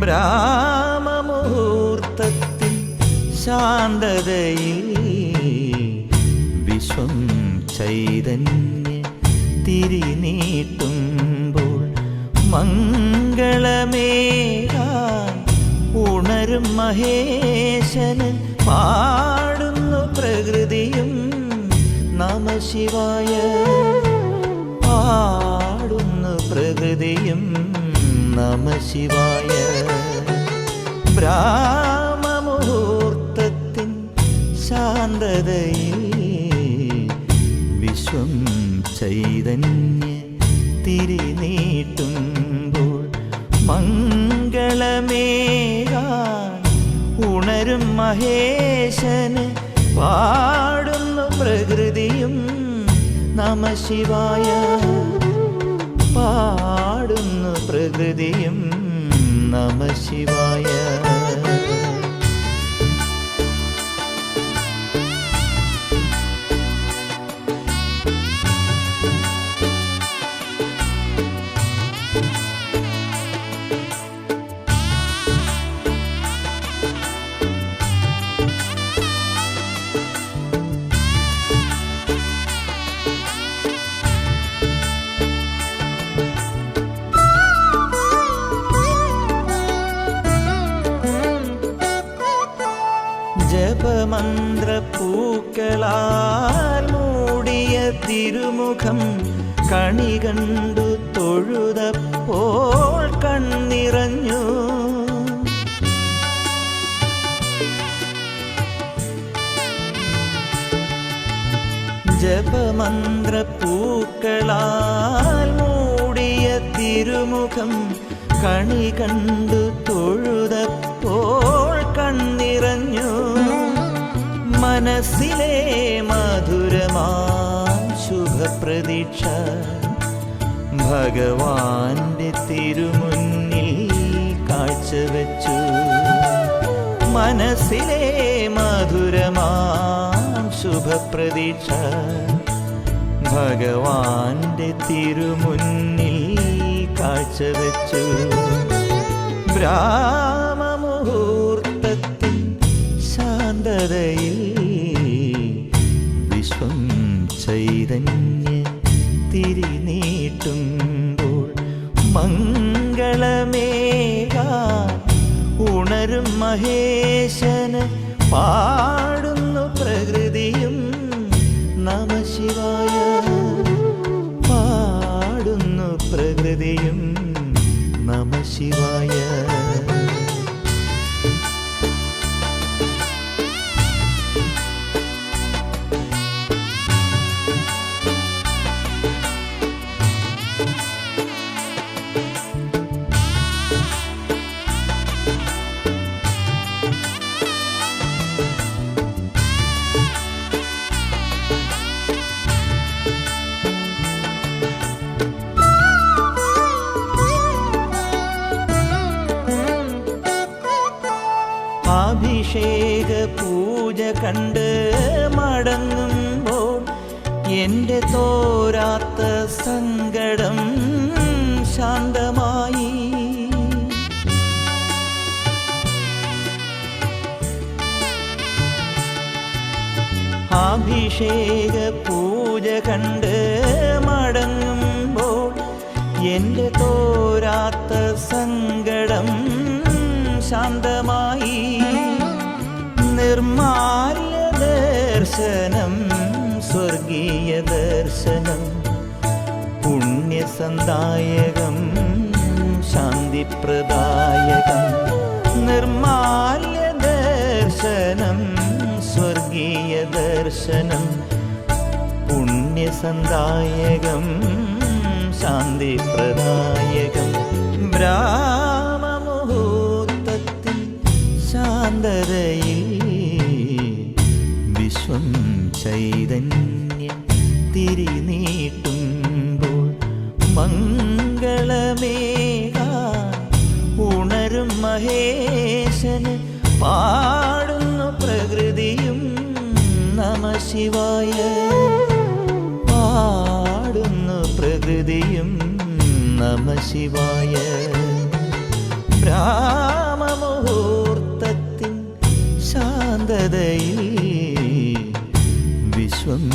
ബ്രാഹ്മമുഹൂർത്തത്തിൽ ശാന്തതയിൽ വിശ്വം ചൈതന്യ തിരിനീട്ടുമ്പോൾ മംഗളമേകാൻ ഉണരും മഹേശന പാടുന്നു പ്രകൃതിയും നമ ശിവായ പാടുന്നു പ്രകൃതിയും നമ ശിവായ. ബ്രാഹ്മമുഹൂർത്തത്തിൻ ശാന്തതയിൽ വിശ്വം ചൈതന്യ തിരിനീട്ടുമ്പോൾ മംഗളമേകാൻ ഉണരും മഹേശന് പാടുന്നു പ്രകൃതിയും നമ ശിവായ. പ്രകൃതിയും നമ ശിവായ. ജപമന്ത്രപ്പൂക്കളാൽ മൂടിയ തിരുമുഖം കണി കണ്ടു തൊഴുതപ്പോൾ കണ്ണിറഞ്ഞു. ജപമന്ത്രപ്പൂക്കളാൽ മൂടിയ തിരുമുഖം കണി കണ്ടു തൊഴുതപ്പോൾ കണ്ണിറഞ്ഞു. മനസ്സിലെ മധുരമാം ശുഭപ്രതീക്ഷ. ഭഗവാന്റെ തിരുമുന്നിൽ കാഴ്ചവെച്ചു മനസ്സിലെ മധുരമാം ശുഭപ്രതീക്ഷ. ഭഗവാന്റെ തിരുമുന്നിൽ കാഴ്ചവെച്ചു ബ്രാഹ്മമുഹൂർത്തത്തിൽ ശാന്തതയിൽ വിശ്വം ചൈതന്യ തിരിനീട്ടുമ്പോൾ മംഗളമേകാ ഉണരും മഹേശന് പാടുന്നു അഭിഷേക പൂജ കണ്ട് മടങ്ങുമ്പോൾ എന്റെ തോരാത്ത സങ്കടം ശാന്തമായി. അഭിഷേക പൂജ കണ്ട് മടങ്ങുമ്പോൾ എന്റെ തോരാത്ത സങ്കടം ശാന്തമായി. നിർമാല്യ ദർശനം സ്വർഗീയ ദർശനം പുണ്യസന്ദായകം ശാന്തിപ്രദായകം. നിർമാല്യ ദർശനം സ്വർഗീയ ദർശനം പുണ്യസന്ദായകം ശാന്തിപ്രദായകം. ബ്രാഹ്മമുഹൂർത്തത്തിൽ ചൈതന്യം തിരിനീട്ടുമ്പോൾ മംഗളമേഘ ഉണരും മഹേശന് പാടുന്നു പ്രകൃതിയും നമ ശിവായ. പാടുന്നു പ്രകൃതിയും നമ ശിവായ. ബ്രാഹ്മമുഹൂർത്തത്തിൻ ശാന്തതയിൽ ദീപം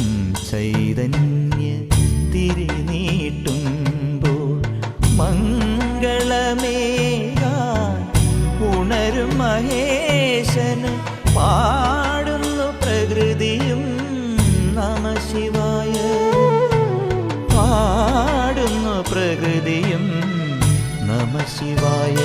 ചൈതന്യ തിരിനീട്ടുമ്പോൾ മംഗളമേകാൻ ഉണരും മഹേശന് പാടുന്നു പ്രകൃതിയും നമ ശിവായ പാടുന്നു പ്രകൃതിയും നമ ശിവായ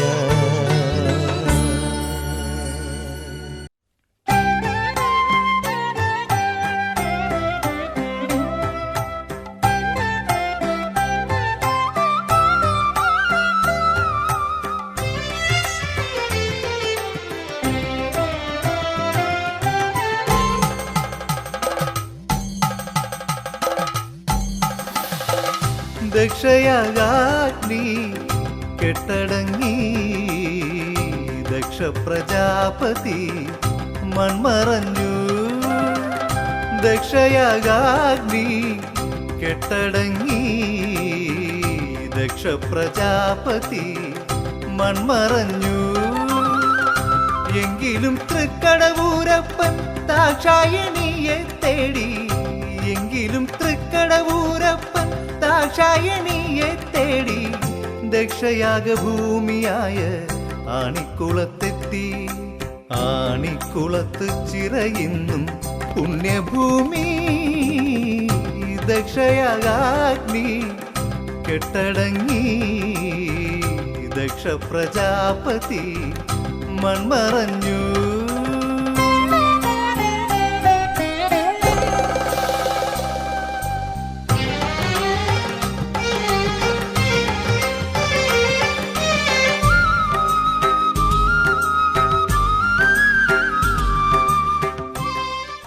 ദക്ഷയാഗാഗ്നി കെട്ടടങ്ങി? ദക്ഷ പ്രജാപതി മൺമറഞ്ഞു. ദക്ഷയാഗ്നി കെട്ടടങ്ങി? ദക്ഷ പ്രജാപതി മൺമറഞ്ഞു. എങ്കിലും തൃക്കടവൂരപ്പൻ ദാക്ഷായണിയെ തേടി. എങ്കിലും തൃക്കടവൂരപ്പൻ ദാക്ഷായണിയെ തേടി ദക്ഷയാക ഭൂമിയായ ആണിക്കുളത്തെത്തി. ആണിക്കുളത്ത് ചിറയുന്നും പുണ്യഭൂമി. ദക്ഷയാകാഗ്നി കെട്ടടങ്ങി. ദക്ഷ പ്രജാപതി മൺമറഞ്ഞു.